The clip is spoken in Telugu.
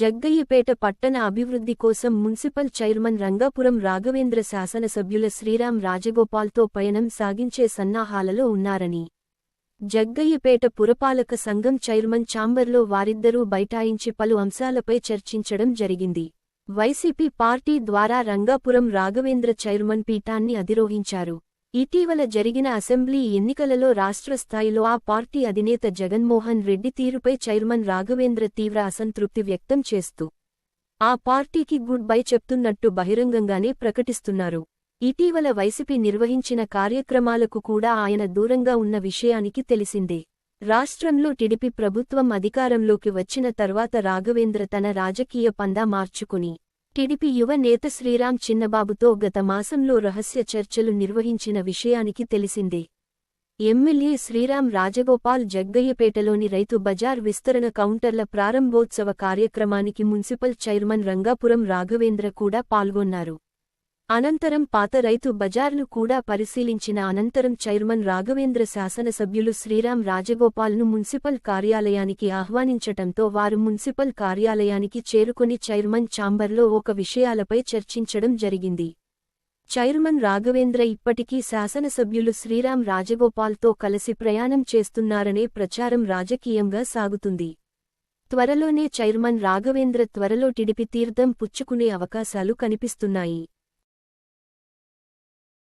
జగ్గయ్యపేట పట్టణ అభివృద్ధి కోసం మున్సిపల్ చైర్మన్ రంగాపురం రాఘవేంద్ర శాసనసభ్యుల శ్రీరామ్ రాజగోపాల్తో పయనం సాగించే సన్నాహాలలో ఉన్నారని. జగ్గయ్యపేట పురపాలక సంఘం చైర్మన్ ఛాంబర్లో వారిద్దరూ బైఠాయించి పలు అంశాలపై చర్చించడం జరిగింది. వైసీపీ పార్టీ ద్వారా రంగాపురం రాఘవేంద్ర చైర్మన్ పీఠాన్ని అధిరోహించారు. ఇటీవల జరిగిన అసెంబ్లీ ఎన్నికలలో రాష్ట్ర స్థాయిలో ఆ పార్టీ అధినేత జగన్మోహన్ రెడ్డి తీరుపై చైర్మన్ రాఘవేంద్ర తీవ్ర అసంతృప్తి వ్యక్తం చేస్తూ ఆ పార్టీకి గుడ్ బై చెప్తున్నట్టు బహిరంగంగానే ప్రకటిస్తున్నారు. ఇటీవల వైసీపీ నిర్వహించిన కార్యక్రమాలకు కూడా ఆయన దూరంగా ఉన్న విషయానికి తెలిసిందే. రాష్ట్రంలో టిడిపి ప్రభుత్వం అధికారంలోకి వచ్చిన తర్వాత రాఘవేంద్ర తన రాజకీయ పందా మార్చుకుని టిడిపి యువ నేత శ్రీరామ్ చిన్నబాబుతో గత మాసంలో రహస్య చర్చలు నిర్వహించిన విషయానికి తెలిసిందే. ఎమ్మెల్యే శ్రీరామ్ రాజగోపాల్ జగ్గయ్యపేటలోని రైతు బజార్ విస్తరణ కౌంటర్ల ప్రారంభోత్సవ కార్యక్రమానికి మున్సిపల్ చైర్మన్ రంగాపురం రాఘవేంద్ర కూడా పాల్గొన్నారు. అనంతరం పాత రైతు బజార్ను కూడా పరిశీలించిన అనంతరం చైర్మన్ రాఘవేంద్ర శాసనసభ్యులు శ్రీరామ్ రాజగోపాల్ను మున్సిపల్ కార్యాలయానికి ఆహ్వానించటంతో వారు మున్సిపల్ కార్యాలయానికి చేరుకుని చైర్మన్ ఛాంబర్లో ఒక విషయాలపై చర్చించడం జరిగింది. చైర్మన్ రాఘవేంద్ర ఇప్పటికీ శాసనసభ్యులు శ్రీరామ్ రాజగోపాల్తో కలిసి ప్రయాణం చేస్తున్నారనే ప్రచారం రాజకీయంగా సాగుతుంది. త్వరలోనే చైర్మన్ రాఘవేంద్ర త్వరలో టిడిపి తీర్థం పుచ్చుకునే అవకాశాలు కనిపిస్తున్నాయి.